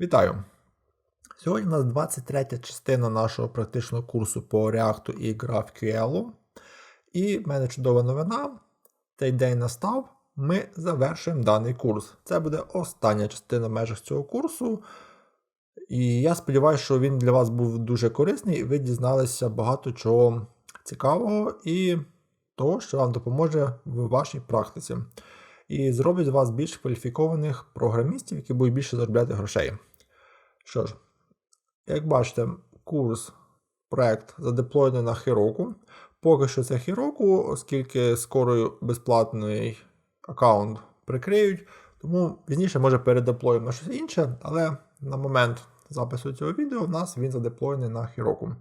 Вітаю! Сьогодні у нас 23 частина нашого практичного курсу по React і GraphQL. І в мене чудова новина. Цей день настав. Ми завершуємо даний курс. Це буде остання частина в межах цього курсу. І я сподіваюся, що він для вас був дуже корисний, і ви дізналися багато чого цікавого і того, що вам допоможе в вашій практиці. І зробить вас більш кваліфікованих програмістів, які будуть більше заробляти грошей. Що ж, як бачите, курс, проект задеплойний на Heroku. Поки що це Heroku, оскільки скоро безплатний аккаунт прикриють, тому пізніше може передеплоїмо на щось інше, але на момент запису цього відео в нас він задеплоєний на Heroku.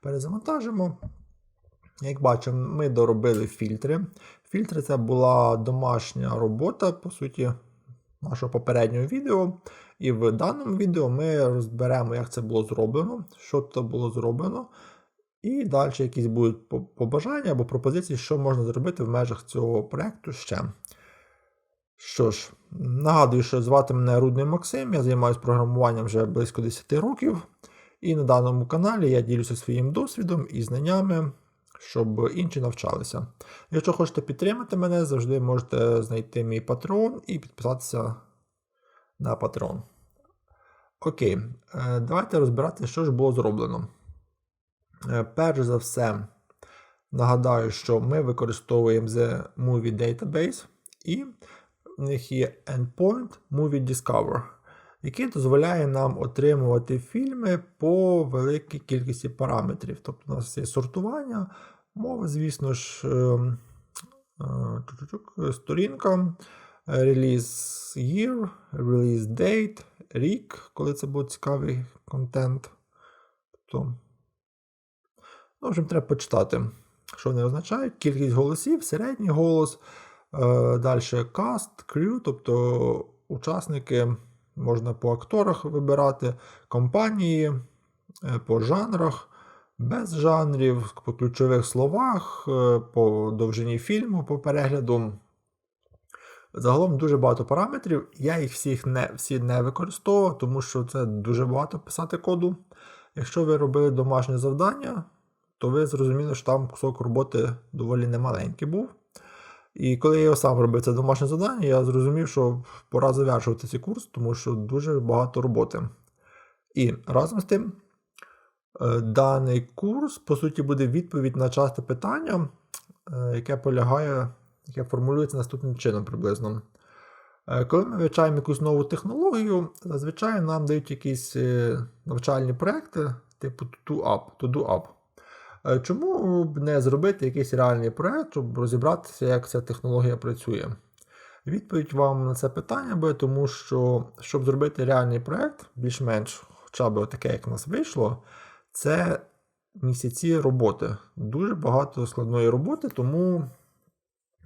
Перезавантажимо. Як бачимо, ми доробили фільтри. Фільтри це була домашня робота, по суті, нашого попереднього відео. І в даному відео ми розберемо, як це було зроблено, що це було зроблено. І далі якісь будуть побажання або пропозиції, що можна зробити в межах цього проєкту ще. Що ж, нагадую, що звати мене Рудний Максим, я займаюся програмуванням вже близько 10 років. І на даному каналі я ділюся своїм досвідом і знаннями, щоб інші навчалися. Якщо хочете підтримати мене, завжди можете знайти мій патрон і підписатися на Patreon. Окей, е, давайте розбирати, що ж було зроблено. Е, перш за все, нагадаю, що ми використовуємо The Movie Database, і в них є Endpoint Movie Discover, який дозволяє нам отримувати фільми по великій кількості параметрів. Тобто у нас є сортування, мови, звісно ж, ем, е, сторінка. Release year, release date, рік, коли це буде цікавий контент. Тобто, ну, вже треба почитати, що вони означають. Кількість голосів, середній голос. Далі cast, crew, тобто учасники можна по акторах вибирати, компанії, е, по жанрах, без жанрів, по ключових словах, е, по довжині фільму, по перегляду. Загалом дуже багато параметрів. Я їх всіх не, всі не використовував, тому що це дуже багато писати коду. Якщо ви робили домашнє завдання, то ви зрозуміли, що там кусок роботи доволі немаленький був. І коли я сам робив це домашнє завдання, я зрозумів, що пора завершувати цей курс, тому що дуже багато роботи. І разом з тим, е, даний курс, по суті, буде відповідь на часте питання, е, яке полягає яке формулюється наступним чином приблизно. Е, коли ми вивчаємо якусь нову технологію, зазвичай нам дають якісь навчальні проекти, типу to-up, to-do up. Е, чому б не зробити якийсь реальний проект, щоб розібратися, як ця технологія працює? Відповідь вам на це питання буде, тому що, щоб зробити реальний проект, більш-менш хоча б таке, як у нас вийшло, це місяці роботи. Дуже багато складної роботи, тому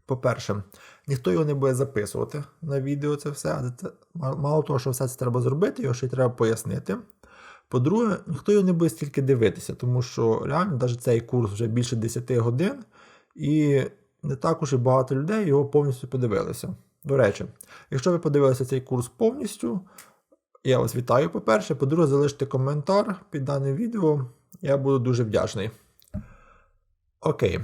по-перше, ніхто його не буде записувати на відео це все. Мало того, що все це треба зробити, його ще й треба пояснити. По-друге, ніхто його не буде стільки дивитися, тому що реально навіть цей курс вже більше 10 годин, і не також і багато людей його повністю подивилися. До речі, якщо ви подивилися цей курс повністю, я вас вітаю, по-перше. По-друге, залиште коментар під даним відео, я буду дуже вдячний. Окей.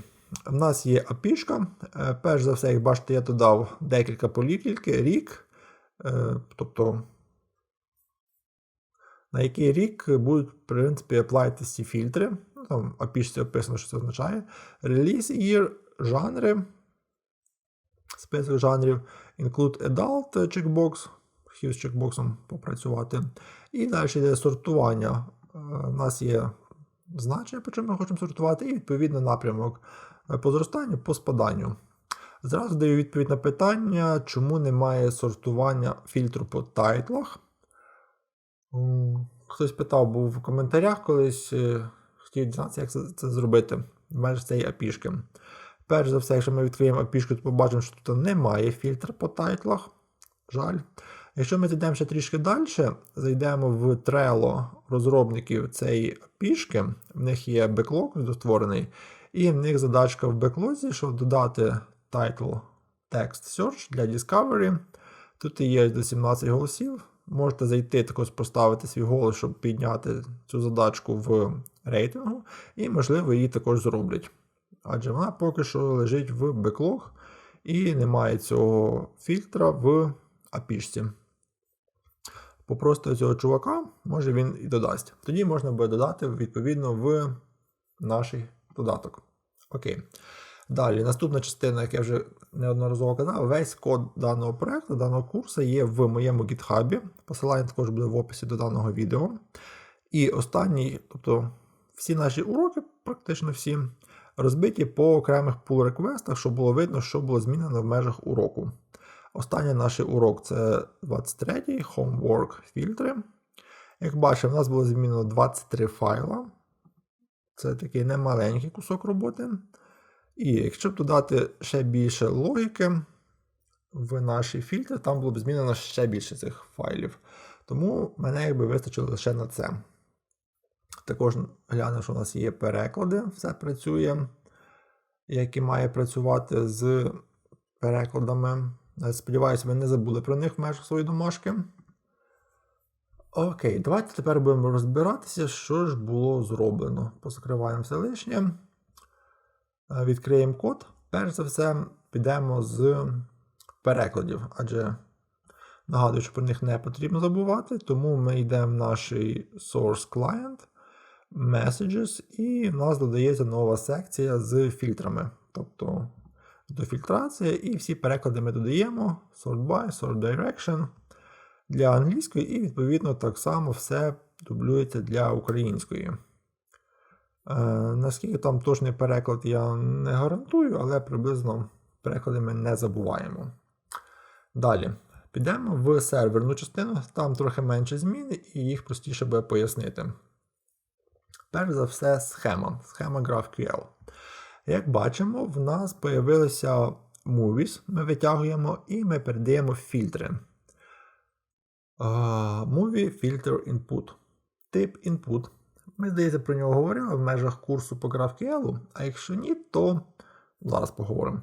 В нас є апішка. Е, перш за все, як бачите, я додав декілька політільки, рік. Е, тобто, на який рік будуть, в принципі, аплайтись ці фільтри. Ну, там в апішці описано, що це означає. Release year, жанри, список жанрів, include adult чекбокс, хотів з чекбоксом попрацювати. І далі йде сортування. Е, у нас є значення, по чому ми хочемо сортувати, і відповідно напрямок. Е, по зростанню, по спаданню. Зразу даю відповідь на питання, чому немає сортування фільтру по тайтлах. Хтось питав, був в коментарях колись, е, хотів дізнатися, як це, це зробити в межах цієї апішки. Перш за все, якщо ми відкриємо апішку, то побачимо, що тут немає фільтра по тайтлах. Жаль. Якщо ми зайдемо ще трішки далі, зайдемо в Trello розробників цієї апішки, в них є беклог достворений, і в них задачка в беклозі, щоб додати title text search для Discovery. Тут є до 17 голосів. Можете зайти, також поставити свій голос, щоб підняти цю задачку в рейтингу, і, можливо, її також зроблять. Адже вона поки що лежить в беклог і немає цього фільтра в апішці. Попросити цього чувака, може він і додасть. Тоді можна буде додати відповідно в наш додаток. Окей. Далі, наступна частина, як я вже неодноразово казав, весь код даного проекту, даного курсу є в моєму GitHub. Посилання також буде в описі до даного відео. І останній, тобто всі наші уроки, практично всі, розбиті по окремих pull реквестах щоб було видно, що було змінено в межах уроку. Останній наш урок це 23-й Homework фільтри. Як бачимо, в нас було змінено 23 файла. Це такий немаленький кусок роботи. І якщо б додати ще більше логіки в наші фільтри, там було б змінено ще більше цих файлів. Тому мене якби вистачило лише на це. Також глянемо, що у нас є переклади, все працює, як і має працювати з перекладами. Сподіваюся, ви не забули про них в межах своєї домашки. Окей, давайте тепер будемо розбиратися, що ж було зроблено. Позакриваємо все лишнє. Відкриємо код. Перш за все, підемо з перекладів, адже нагадую, що про них не потрібно забувати, тому ми йдемо в наш Source Client, Messages, і в нас додається нова секція з фільтрами. Тобто дофільтрація, і всі переклади ми додаємо: sort by, sort direction для англійської, і, відповідно, так само все дублюється для української. Е, Наскільки там точний переклад, я не гарантую, але приблизно переклади ми не забуваємо. Далі. Підемо в серверну частину, там трохи менше змін, і їх простіше буде пояснити. Перш за все, схема. Схема GraphQL. Як бачимо, в нас з'явилися movies, ми витягуємо і ми передаємо фільтри. Uh, movie Filter Input. Тип input. Ми, здається, про нього говорили в межах курсу по GraphQL, а якщо ні, то зараз поговоримо.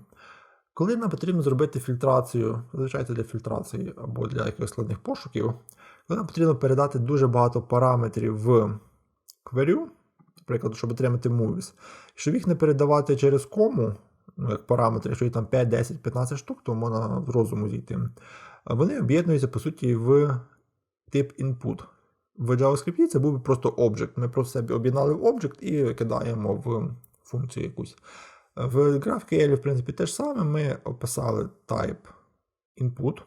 Коли нам потрібно зробити фільтрацію, зазвичай для фільтрації або для якихось складних пошуків, коли нам потрібно передати дуже багато параметрів в query, наприклад, щоб отримати movies, щоб їх не передавати через кому, ну, як параметри, якщо їх там 5, 10, 15 штук, то можна з розуму зійти. Вони об'єднуються, по суті, в тип input. В JavaScript це був просто object. Ми просто себе об'єднали в object і кидаємо в функцію якусь. В GraphQL, в принципі, те ж саме. Ми описали type input.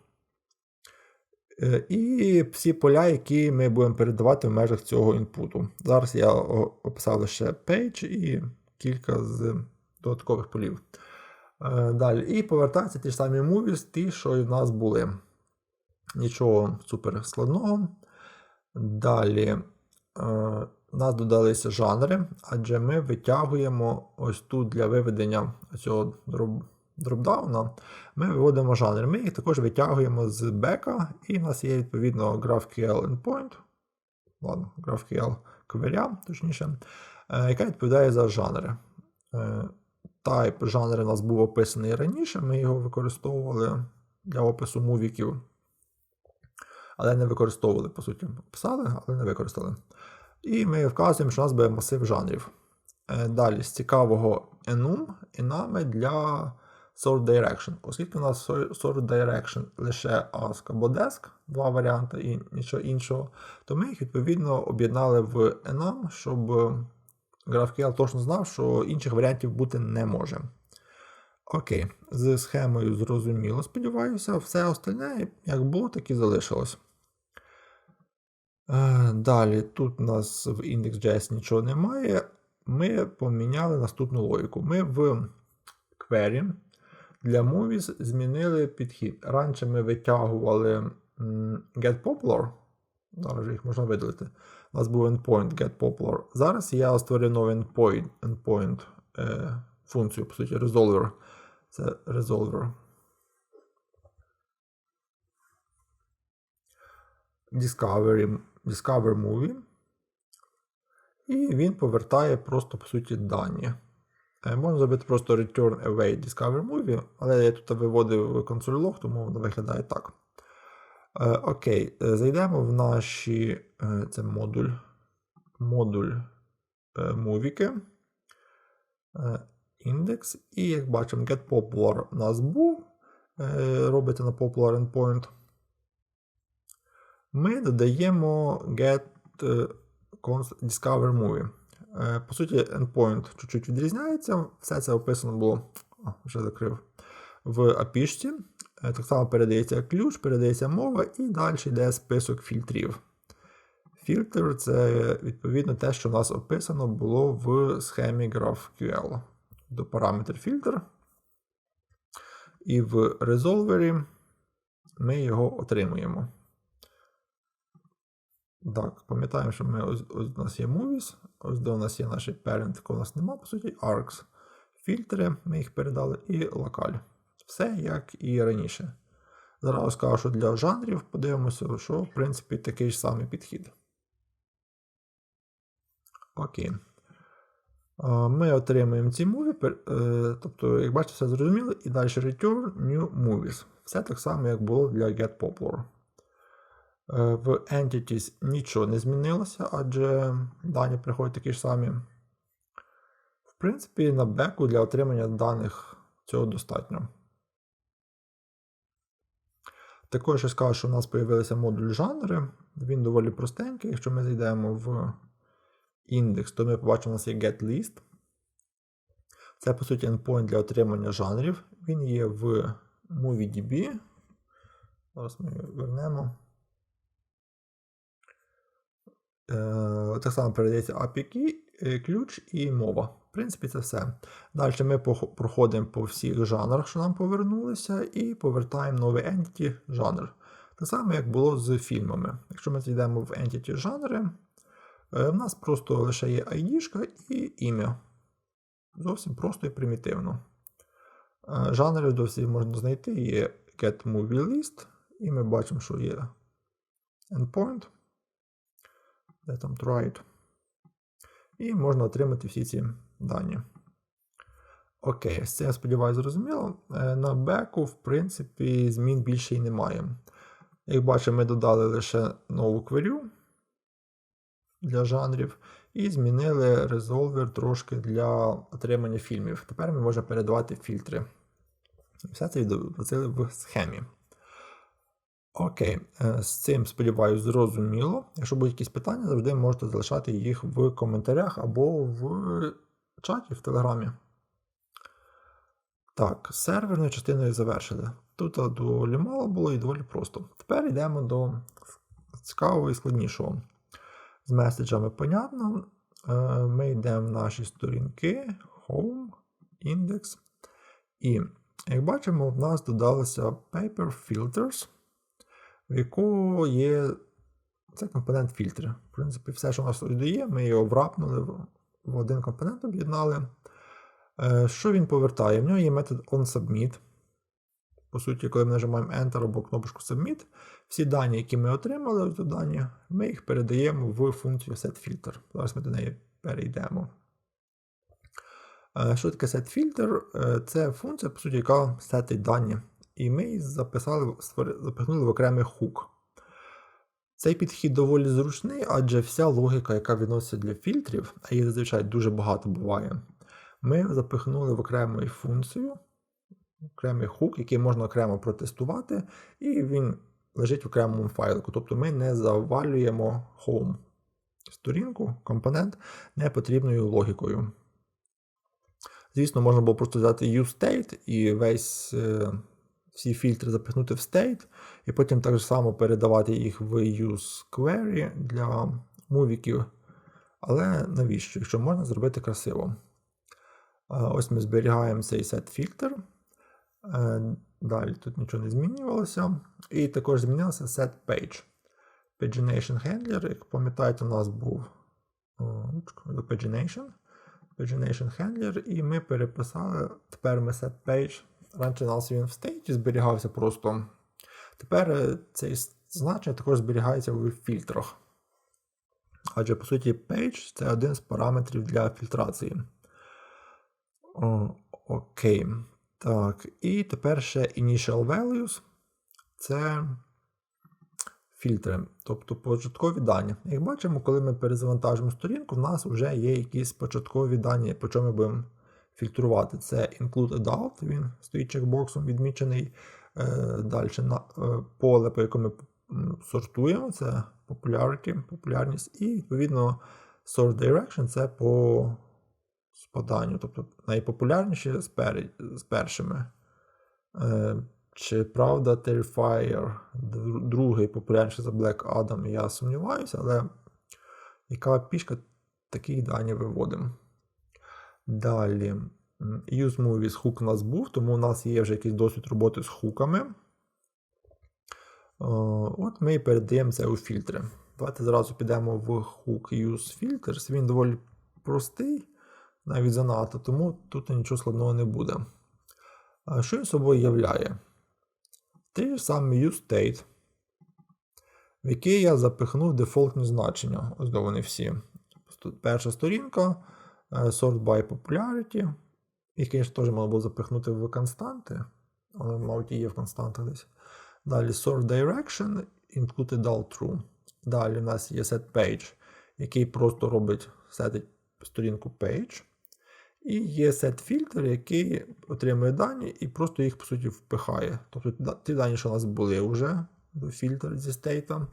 Е, і всі поля, які ми будемо передавати в межах цього інпуту. Зараз я описав лише page і кілька з додаткових полів. Е, далі. І повертаються ті ж самі movies, ті, що і в нас були. Нічого супер складного. Далі е, у нас додалися жанри, адже ми витягуємо ось тут для виведення цього дропдауна, ми виводимо жанри. Ми їх також витягуємо з бека, і в нас є відповідно GraphQL endpoint, ладно, GraphQL query, точніше, е, яка відповідає за жанри. Type жанри у нас був описаний раніше, ми його використовували для опису мувіків але не використовували, по суті. Писали, але не використали. І ми вказуємо, що у нас буде масив жанрів. Е, далі з цікавого enum і нами для sort direction. Оскільки у нас sort direction лише ask або desk, два варіанти і нічого іншого, то ми їх відповідно об'єднали в enum, щоб GraphQL точно знав, що інших варіантів бути не може. Окей, з схемою зрозуміло, сподіваюся, все остальне як було, так і залишилось. Е, далі, тут у нас в index.js нічого немає. Ми поміняли наступну логіку. Ми в query для movies змінили підхід. Раніше ми витягували getPopular. Зараз їх можна видалити. У нас був endpoint getPopular. Зараз я створив новий endpoint endpoint е, функцію, по суті, resolver. Це resolver. Discovery Discover Movie. І він повертає просто, по суті, дані. Е, можна зробити просто Return Away Discover Movie, але я тут виводив консоль лог, тому воно виглядає так. Е, окей, е, зайдемо в наші. Це модуль. Модуль мувіки. Індекс. І як бачимо, getPopular у нас був. Робите на popular endpoint. Ми додаємо get е, discover movie. Е, По суті, endpoint чуть-чуть відрізняється. Все це описано було. О, вже закрив. В API. Е, Так само передається ключ, передається мова, і далі йде список фільтрів. Фільтр це відповідно те, що в нас описано було в схемі GraphQL. До параметр фільтр. І в резолвері ми його отримуємо. Так, пам'ятаємо, що ми ось, ось у нас є movies, ось де у нас є наш parent, якого у нас нема, по суті, arcs. Фільтри, ми їх передали, і локаль. Все як і раніше. Зараз скажу, що для жанрів подивимося, що в принципі такий ж самий підхід. Окей. Ми отримуємо ці муві, тобто, як бачите, все зрозуміло, і далі return new movies. Все так само, як було для getPopular. Е, В Entities нічого не змінилося, адже дані приходять такі ж самі. В принципі, на беку для отримання даних цього достатньо. Також я скажу, що у нас з'явився модуль жанри. Він доволі простенький. Якщо ми зайдемо в індекс, то ми побачимо, у нас є getList. Це, по суті, endpoint для отримання жанрів. Він є в MovieDB. Зараз ми його вернемо. Е, Так само передається API е, ключ і мова. В принципі, це все. Далі ми проходимо по всіх жанрах, що нам повернулися, і повертаємо новий entity жанр. Так само, як було з фільмами. Якщо ми зайдемо в entity жанри, е, в нас просто лише є ID і ім'я. Зовсім просто і примітивно. Е, Жанри досі можна знайти. Є get movie list, і ми бачимо, що є endpoint там tried. І можна отримати всі ці дані. Окей, з цим, я сподіваюся, зрозуміло. Е, На беку, в принципі, змін більше і немає. Як бачимо, ми додали лише нову кверю для жанрів, і змінили резолвер трошки для отримання фільмів. Тепер ми можемо передавати фільтри. Все це відобразили в схемі. Окей, е, з цим, сподіваюся, зрозуміло. Якщо будуть якісь питання, завжди можете залишати їх в коментарях або в чаті в Телеграмі. Так, серверною частиною завершили. Тут доволі мало було і доволі просто. Тепер йдемо до цікавого і складнішого. З меседжами понятно. Е, Ми йдемо в наші сторінки, Home, Index. І, як бачимо, в нас додалося Paper Filters в якого є це компонент фільтри. В принципі, все, що у нас тут є, ми його врапнули в- один компонент, об'єднали. Е, Що він повертає? В нього є метод onSubmit. По суті, коли ми нажимаємо Enter або кнопочку Submit, всі дані, які ми отримали ось дані, ми їх передаємо в функцію setFilter. Зараз ми до неї перейдемо. Е, Що таке setFilter? Е, Це функція, по суті, яка сетить дані і ми записали, запихнули в окремий хук. Цей підхід доволі зручний, адже вся логіка, яка відноситься для фільтрів, а їх зазвичай дуже багато буває, ми запихнули в окрему функцію, окремий хук, який можна окремо протестувати, і він лежить в окремому файлику. Тобто ми не завалюємо home сторінку, компонент непотрібною логікою. Звісно, можна було просто взяти useState і весь е, всі фільтри запихнути в state, і потім так само передавати їх в useQuery для мувіків. Але навіщо? Якщо можна зробити красиво. Е, Ось ми зберігаємо цей set фільтр. Е, Далі тут нічого не змінювалося. І також змінився set page. Pagination handler, як пам'ятаєте, у нас був о, pagination. Pagination handler, і ми переписали. Тепер ми set page. Раніше нас він в стейті зберігався просто. Тепер е, цей значення також зберігається в фільтрах. Адже, по суті, page це один з параметрів для фільтрації. О, окей. Так, і тепер ще initial values. Це фільтри, тобто початкові дані. Як бачимо, коли ми перезавантажимо сторінку, в нас вже є якісь початкові дані, по чому ми будемо фільтрувати. Це include adult, він стоїть чекбоксом відмічений. Е, Далі на е, поле, по якому ми сортуємо, це popularity, популярність, і відповідно sort direction це по спаданню, тобто найпопулярніші з, пер... з першими. Е, Чи правда Terrifier др- другий популярніший за Black Adam, я сумніваюся, але яка пішка, такі дані виводимо. Далі. Use Movies хук у нас був, тому у нас є вже якийсь досвід роботи з хуками. Е, От ми і передаємо це у фільтри. Давайте зразу підемо в hook Use Filters. Він доволі простий, навіть занадто, тому тут нічого складного не буде. Що він собою являє? Те ж саме useState, в який я запихнув дефолтні значення. Ось де вони всі. Тут перша сторінка, sort by popularity. Їх, звісно, теж можна було запихнути в константи. Але, мабуть, є в константах десь. Далі sort direction, included all true. Далі у нас є set page, який просто робить сетить сторінку page. І є set filter, який отримує дані і просто їх, по суті, впихає. Тобто ті дані, що у нас були вже фільтр зі стейтом.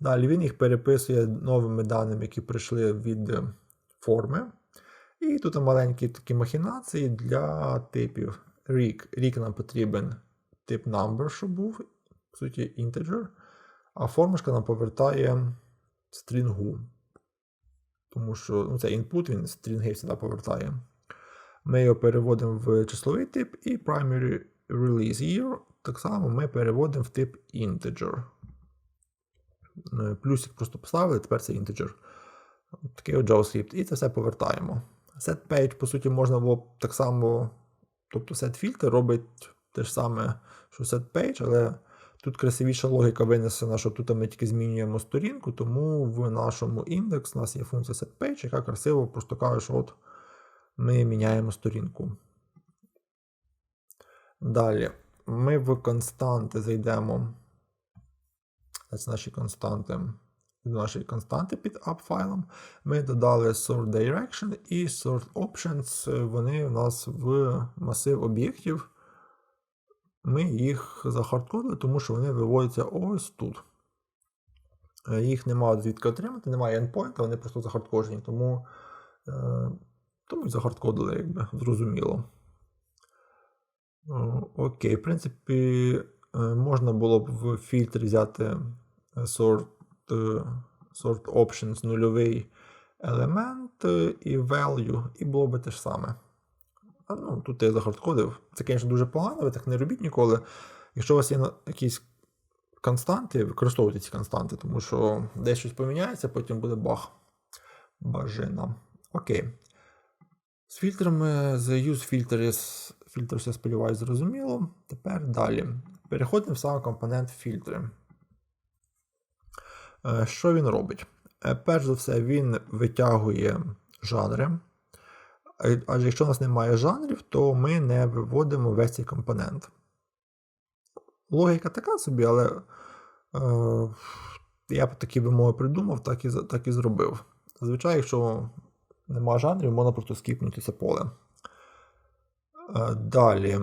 Далі він їх переписує новими даними, які прийшли від е, форми. І тут маленькі такі махінації для типів. Рік. Рік нам потрібен тип number, щоб був, по суті, integer. А формушка нам повертає стрінгу. Тому що ну, це input, він стрінги завжди повертає. Ми його переводимо в числовий тип, і primary release year так само ми переводимо в тип integer. Е, Плюсик просто поставили, тепер це integer. Такий от JavaScript. І це все повертаємо. Set page, по суті, можна було так само. Тобто set filter робить те ж саме, що set page, але тут красивіша логіка винесена, що тут ми тільки змінюємо сторінку, тому в нашому індекс у нас є функція setPage, яка красиво просто каже, що от ми міняємо сторінку. Далі ми в константи зайдемо. Це наші константи. До нашої константи під app-файлом. Ми додали sort direction і sort options. Вони у нас в масив об'єктів. Ми їх захардкодили, тому що вони виводяться ось тут. Е, Їх немає звідки отримати, немає endpoint, вони просто захардкоджені, тому, е, тому і захардкодили, якби зрозуміло. Окей, в принципі, е, можна було б в фільтрі взяти sort, sort options нульовий елемент е, і value, і було б те ж саме. Ну, тут я захардкодив. Це, звісно, дуже погано, ви так не робіть ніколи. Якщо у вас є якісь константи, використовуйте ці константи, тому що десь щось поміняється, потім буде баг. Бажина. Окей. З фільтрами, з use фільтр, я сподіваюся, зрозуміло. Тепер далі. Переходимо в сам компонент фільтри. Е, Що він робить? Е, Перш за все, він витягує жанри. Е, Адже якщо у нас немає жанрів, то ми не виводимо весь цей компонент. Логіка така собі, але е, я б такі вимоги придумав, так і, так і зробив. Зазвичай, якщо нема жанрів, можна просто скіпнути це поле. Е, далі.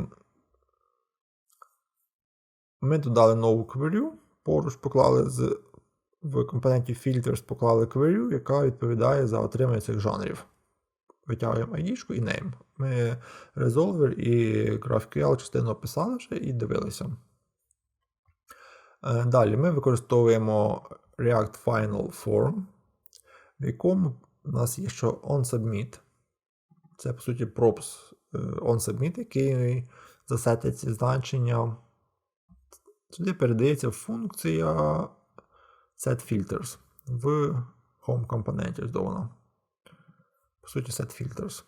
Ми додали нову query, поруч поклали з, в компоненті filters поклали query, яка відповідає за отримання цих жанрів. Витягуємо ID і name. Ми Resolver і GraphQL частину описали вже і дивилися. Е, Далі ми використовуємо React Final Form, в якому у нас є що onSubmit. Це, по суті, props е, onSubmit, який засетить ці значення. Сюди передається функція setFilters в Home компоненті здобано. По суті, setFilters.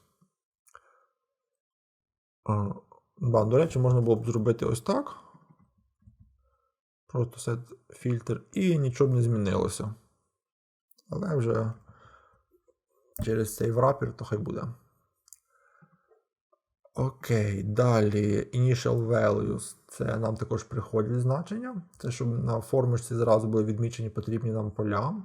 А, Да, до речі, можна було б зробити ось так. Просто set фільтр і нічого б не змінилося. Але вже через цей врапір то хай буде. Окей, далі Initial Values. Це нам також приходять значення. Це щоб на формочці зразу були відмічені потрібні нам поля.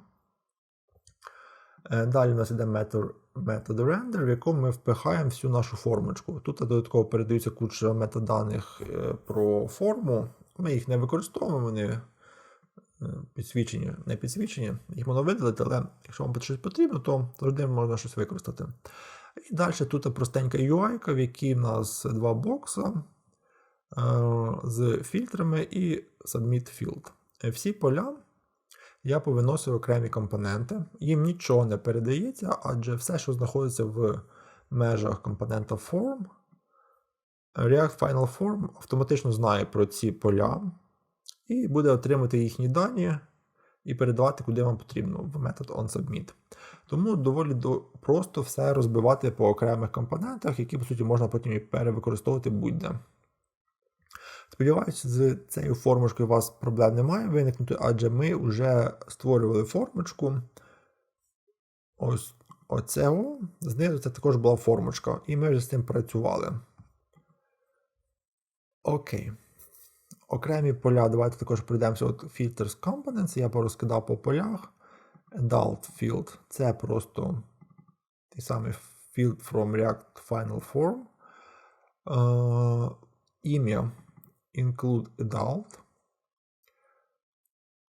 Е, Далі у нас йде метод, метод render, в якому ми впихаємо всю нашу формочку. Тут додатково передаються куча метаданих е, про форму. Ми їх не використовуємо, вони е, підсвічені, не підсвічені. Їх можна видалити, але якщо вам щось потрібно, то завжди можна щось використати. І далі тут простенька UI, в якій в нас два бокса е, з фільтрами і Submit Field. Е, Всі поля я повиносив окремі компоненти. Їм нічого не передається, адже все, що знаходиться в межах компонента Form, React Final Form автоматично знає про ці поля і буде отримати їхні дані і передавати, куди вам потрібно в метод onSubmit. Тому доволі до- просто все розбивати по окремих компонентах, які, по суті, можна потім і перевикористовувати будь-де. Сподіваюся, з цією формочкою у вас проблем не має виникнути, адже ми вже створювали формочку. Ось оцього. Знизу це також була формочка, і ми вже з цим працювали. Окей. Окремі поля, давайте також пройдемося. От Filters Components, я порозкидав по полях. Adult Field це просто той самий field from React Final Form. Е, ім'я include adult.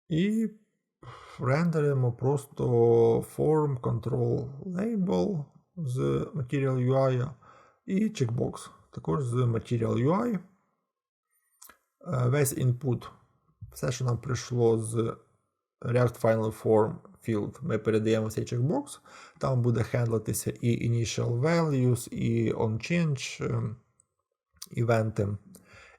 І рендеримо просто form control label з Material UI і checkbox також з Material UI. Е, Весь input, все, що нам прийшло з React Final Form Field, ми передаємо в цей чекбокс. Там буде хендлитися і Initial Values, і OnChange, ем, івенти.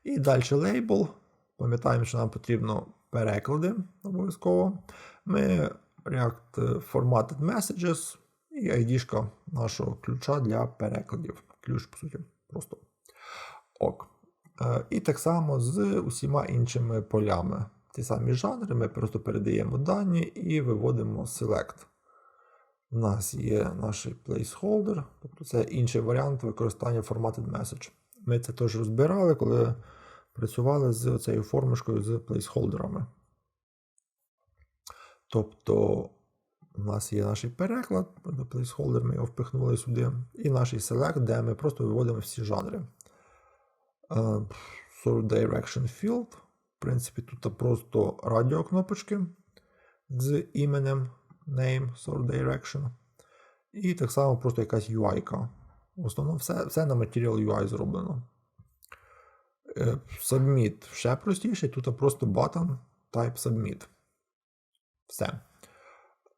І далі лейбл. Пам'ятаємо, що нам потрібно переклади обов'язково. Ми React Formatted Messages і ID нашого ключа для перекладів. Ключ, по суті, просто ок. Е, І так само з усіма іншими полями. Ті самі жанри, ми просто передаємо дані і виводимо select. У нас є наш placeholder, тобто це інший варіант використання formatted message. Ми це теж розбирали, коли працювали з цією формочкою з плейсхолдерами. Тобто у нас є наш переклад, placeholder, ми його впихнули сюди, і наш select, де ми просто виводимо всі жанри. Е, Sort Direction Field. В принципі, тут просто радіокнопочки з іменем Name, Sort Direction. І так само просто якась UI. -ка. В основному все, все на Material UI зроблено. Е, Submit ще простіше, тут просто button type submit. Все.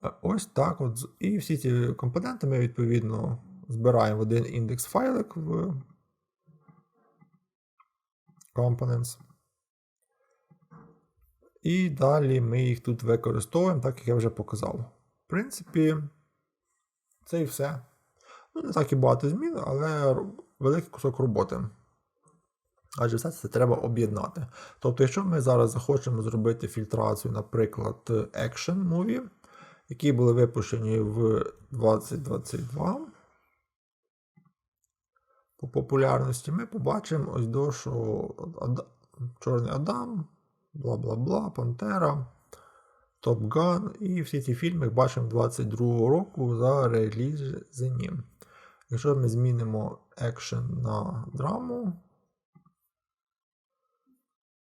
Е, Ось так от. І всі ці компоненти ми відповідно збираємо в один індекс файлик в Components. І далі ми їх тут використовуємо, так як я вже показав. В принципі, це і все. Ну, не так і багато змін, але великий кусок роботи. Адже все це треба об'єднати. Тобто, якщо ми зараз захочемо зробити фільтрацію, наприклад, Action Movie, які були випущені в 2022 по популярності, ми побачимо ось до, що Ада- Чорний Адам, бла бла бла, Пантера, Top Gun і всі ці фільми бачимо 22 року за релізені. Якщо ми змінимо екшен на драму,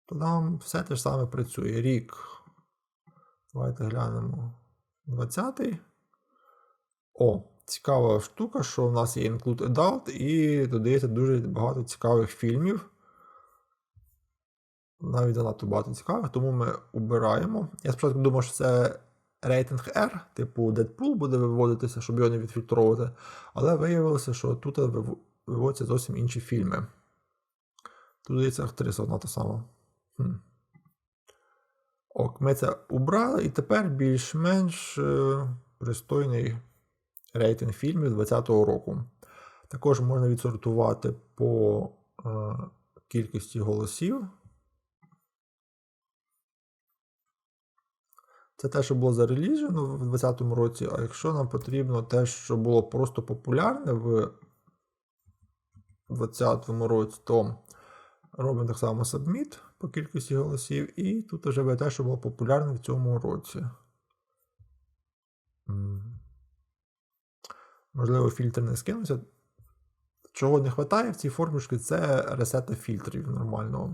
то нам все те ж саме працює. Рік. Давайте глянемо. 20-й. О, цікава штука, що в нас є Include Adult і додається дуже багато цікавих фільмів. Навіть занадто багато цікавих, тому ми обираємо. Я спочатку думав, що це рейтинг R, типу Deadpool буде виводитися, щоб його не відфільтровувати. Але виявилося, що тут виводяться зовсім інші фільми. Тут здається актриса одна та сама. Хм. Ок, ми це убрали, і тепер більш-менш е, пристойний рейтинг фільмів 2020 року. Також можна відсортувати по е, кількості голосів. Це те, що було зареліжено в 2020 році, а якщо нам потрібно те, що було просто популярне в 2020 році, то робимо так само submit по кількості голосів, і тут вже буде те, що було популярне в цьому році. Можливо, фільтр не скинувся. Чого не вистачає в цій формушці, це ресета фільтрів нормального.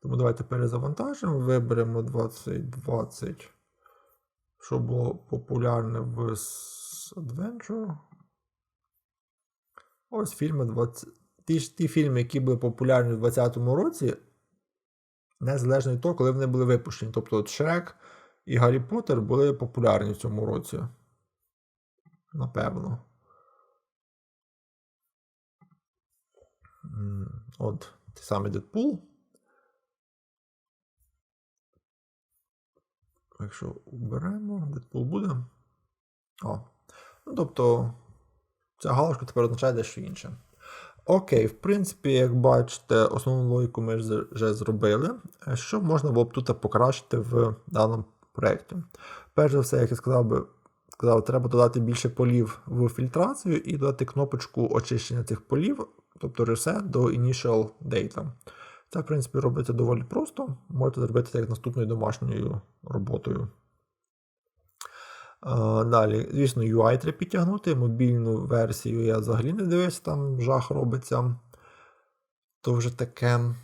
Тому давайте перезавантажимо, виберемо 2020, що було популярне в Adventure. Ось фільми 20. Ті, ті фільми, які були популярні в 2020 році, незалежно від того, коли вони були випущені. Тобто от Шрек і Гаррі Поттер були популярні в цьому році. Напевно. От, той самий Дедпул. Якщо уберемо, Дедпул буде. О. Ну, тобто, ця галочка тепер означає дещо інше. Окей, в принципі, як бачите, основну логіку ми вже зробили. Е, Що можна було б тут покращити в даному проєкті? Перш за все, як я сказав би, сказав, треба додати більше полів в фільтрацію і додати кнопочку очищення цих полів, тобто reset до initial data. Це, в принципі, робиться доволі просто. Можете зробити це як наступною домашньою роботою. Далі, звісно, UI треба підтягнути. Мобільну версію я взагалі не дивився, там жах робиться. То вже таке. Е,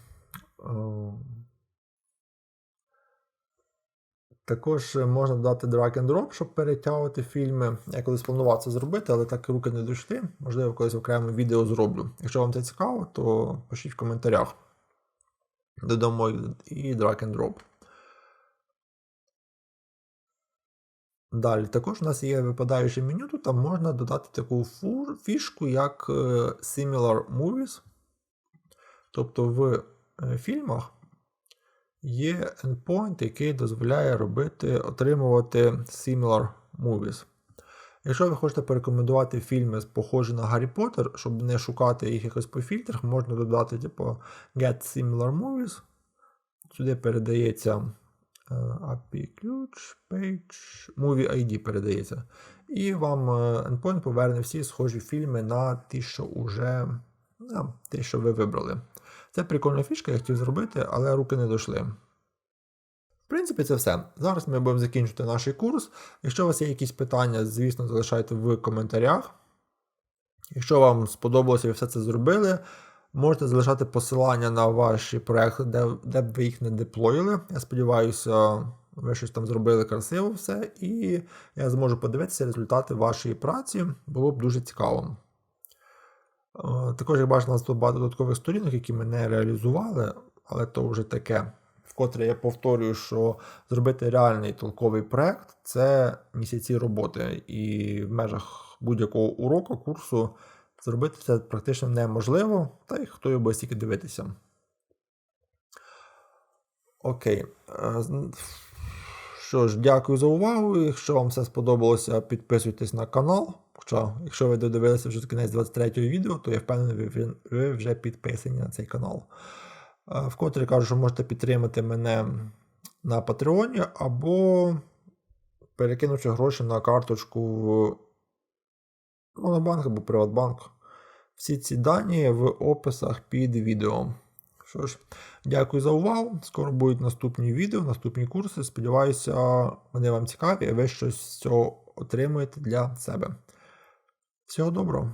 Також можна додати drag and drop, щоб перетягувати фільми. Я колись планував це зробити, але так руки не дійшли. Можливо, колись окреме відео зроблю. Якщо вам це цікаво, то пишіть в коментарях. Додамо і drag and drop. Далі, також у нас є випадаюче меню, тут там можна додати таку фішку, як е, Similar Movies. Тобто в е, фільмах є endpoint, який дозволяє робити, отримувати Similar Movies. Якщо ви хочете порекомендувати фільми, похожі на Гаррі Поттер, щоб не шукати їх якось по фільтрах, можна додати, типу, Get Similar Movies. Сюди передається е, API ключ, page, Movie ID передається. І вам е, endpoint поверне всі схожі фільми на ті, що уже на ті, що ви вибрали. Це прикольна фішка, я хотів зробити, але руки не дійшли. В принципі, це все. Зараз ми будемо закінчувати наш курс. Якщо у вас є якісь питання, звісно, залишайте в коментарях. Якщо вам сподобалося і все це зробили, можете залишати посилання на ваші проекти, де, де б ви їх не деплоїли. Я сподіваюся, ви щось там зробили красиво все, і я зможу подивитися результати вашої праці. Було б дуже цікаво. Е, Також, як бачите, нас багато додаткових сторінок, які ми не реалізували, але то вже таке. Вкотре я повторюю, що зробити реальний толковий проект це місяці роботи, і в межах будь-якого уроку, курсу зробити це практично неможливо, та й хто його стільки дивитися. Окей. Е, Що ж, дякую за увагу. Якщо вам все сподобалося, підписуйтесь на канал. Хоча, якщо ви додивилися вже до кінець 23-го відео, то я впевнений, ви, вже підписані на цей канал. Е, Вкотре кажу, що можете підтримати мене на Патреоні або перекинувши гроші на карточку Монобанк або Приватбанк. Всі ці дані в описах під відео. Що ж, дякую за увагу. Скоро будуть наступні відео, наступні курси. Сподіваюся, вони вам цікаві, і ви щось з цього отримуєте для себе. Всього доброго!